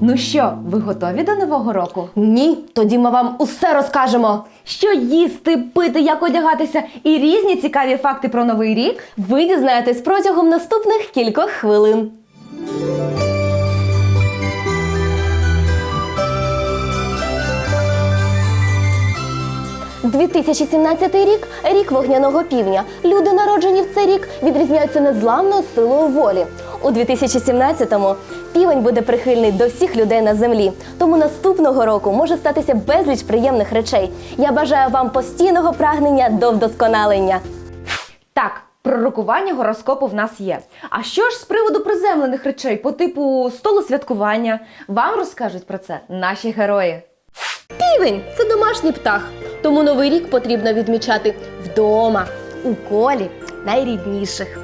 Ну що, ви готові до нового року? Ні, тоді ми вам усе розкажемо. Що їсти, пити, як одягатися і різні цікаві факти про новий рік? Ви дізнаєтесь протягом наступних кількох хвилин. 2017 рік рік вогняного півня. Люди, народжені в цей рік, відрізняються незламною силою волі. У 2017-му півень буде прихильний до всіх людей на землі. Тому наступного року може статися безліч приємних речей. Я бажаю вам постійного прагнення до вдосконалення. Так, пророкування гороскопу в нас є. А що ж з приводу приземлених речей по типу столу святкування? Вам розкажуть про це наші герої. Півень це домашній птах, тому новий рік потрібно відмічати вдома, у колі найрідніших.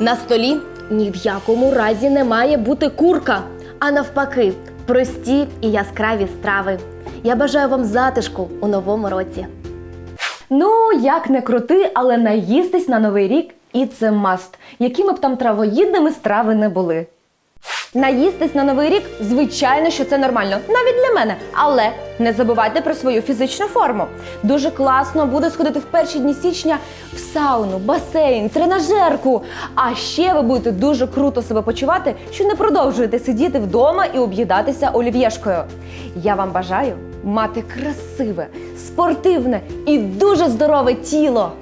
На столі ні в якому разі не має бути курка, а навпаки, прості і яскраві страви. Я бажаю вам затишку у новому році. Ну, як не крути, але наїстись на новий рік і це маст, якими б там травоїдними страви не були. Наїстись на новий рік, звичайно, що це нормально, навіть для мене. Але не забувайте про свою фізичну форму. Дуже класно буде сходити в перші дні січня в сауну, басейн, тренажерку. А ще ви будете дуже круто себе почувати, що не продовжуєте сидіти вдома і об'їдатися олів'єшкою. Я вам бажаю мати красиве, спортивне і дуже здорове тіло.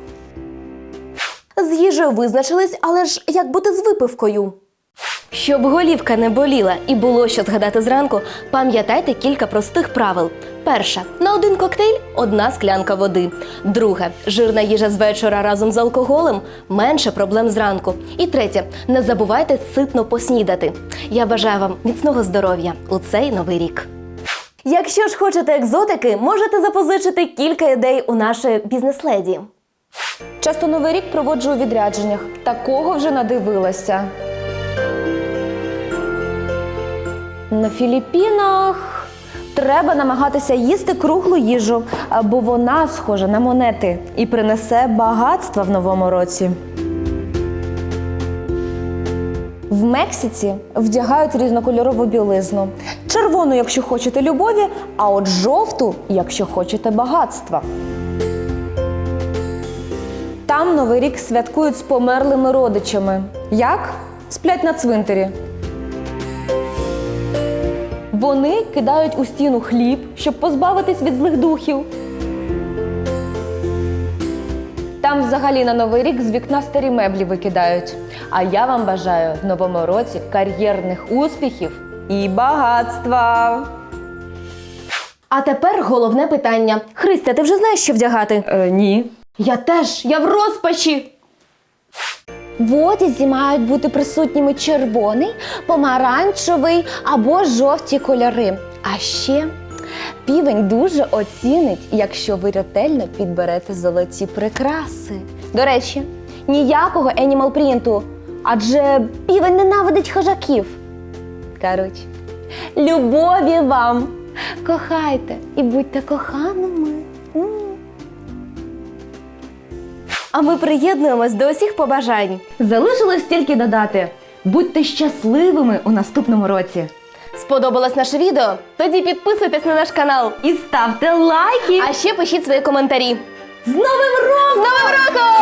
З їжею визначились, але ж як бути з випивкою? Щоб голівка не боліла і було що згадати зранку, пам'ятайте кілька простих правил. Перше, на один коктейль одна склянка води. Друге, жирна їжа з вечора разом з алкоголем менше проблем зранку. І третє, не забувайте ситно поснідати. Я бажаю вам міцного здоров'я у цей новий рік. Якщо ж хочете екзотики, можете запозичити кілька ідей у нашої бізнес-леді. Часто новий рік проводжу у відрядженнях. Такого вже надивилася. На Філіппінах треба намагатися їсти круглу їжу, бо вона схожа на монети і принесе багатства в новому році. В Мексиці вдягають різнокольорову білизну. Червону, якщо хочете любові, а от жовту, якщо хочете багатства. Там Новий рік святкують з померлими родичами. Як? Сплять на цвинтарі. Вони кидають у стіну хліб, щоб позбавитись від злих духів. Там взагалі на Новий рік з вікна старі меблі викидають. А я вам бажаю в новому році кар'єрних успіхів і багатства. А тепер головне питання. Христя, ти вже знаєш, що вдягати? Е, ні. Я теж, я в розпачі. В одязі мають бути присутніми червоний, помаранчевий або жовті кольори. А ще півень дуже оцінить, якщо ви ретельно підберете золоті прикраси. До речі, ніякого енімал принту, адже півень ненавидить хижаків. Коротше, любові вам! Кохайте і будьте коханими. А ми приєднуємось до усіх побажань. Залишилось тільки додати: будьте щасливими у наступному році. Сподобалось наше відео? Тоді підписуйтесь на наш канал. І ставте лайки! А ще пишіть свої коментарі. З Новим роком! З Новим роком!